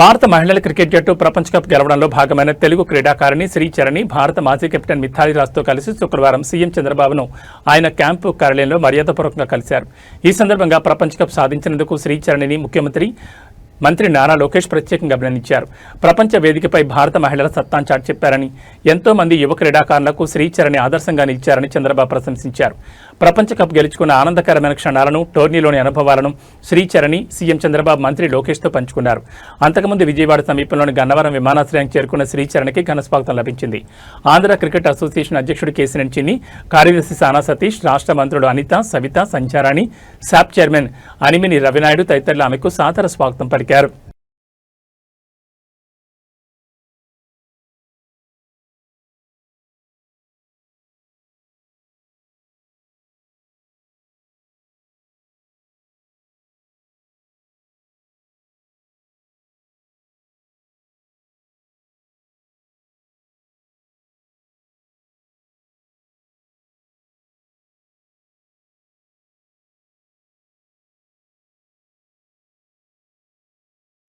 భారత మహిళల క్రికెట్ జట్టు ప్రపంచ కప్ గెలవడంలో భాగమైన తెలుగు క్రీడాకారిణి శ్రీచరణి భారత మాజీ కెప్టెన్ మిథాలి రాజ్తో కలిసి శుక్రవారం సీఎం చంద్రబాబును ఆయన క్యాంపు కార్యాలయంలో మర్యాదపూర్వకంగా కలిశారు. ఈ సందర్భంగా ప్రపంచ కప్ సాధించినందుకు శ్రీచరణిని ముఖ్యమంత్రి మంత్రి నారా లోకేష్ ప్రత్యేకంగా అభినందించారు. ప్రపంచ వేదికపై భారత మహిళల సత్తాను చాటి చెప్పారని ఎంతో మంది యువ క్రీడాకారులకు శ్రీచరణి ఆదర్శంగా నిలిచారని చంద్రబాబు ప్రశంసించారు. ప్రపంచ కప్ గెలుచుకున్న ఆనందకరమైన క్షణాలను టోర్నీలోని అనుభవాలను శ్రీచరణి సీఎం చంద్రబాబు మంత్రి లోకేష్తో పంచుకున్నారు. అంతకుముందు విజయవాడ సమీపంలోని గన్నవరం విమానాశ్రయానికి చేరుకున్న శ్రీచరణికి ఘన స్వాగతం లభించింది. ఆంధ్ర క్రికెట్ అసోసియేషన్ అధ్యక్షుడు కేసినేని చిన్ని కార్యదర్శి సానా సతీష్ రాష్ట్ర మంత్రులు అనిత సవిత సంచారాణి శాప్ చైర్మన్ అనిమిని రవినాయుడు తదితరులు ఆమెకు సాదర స్వాగతం పలికారు.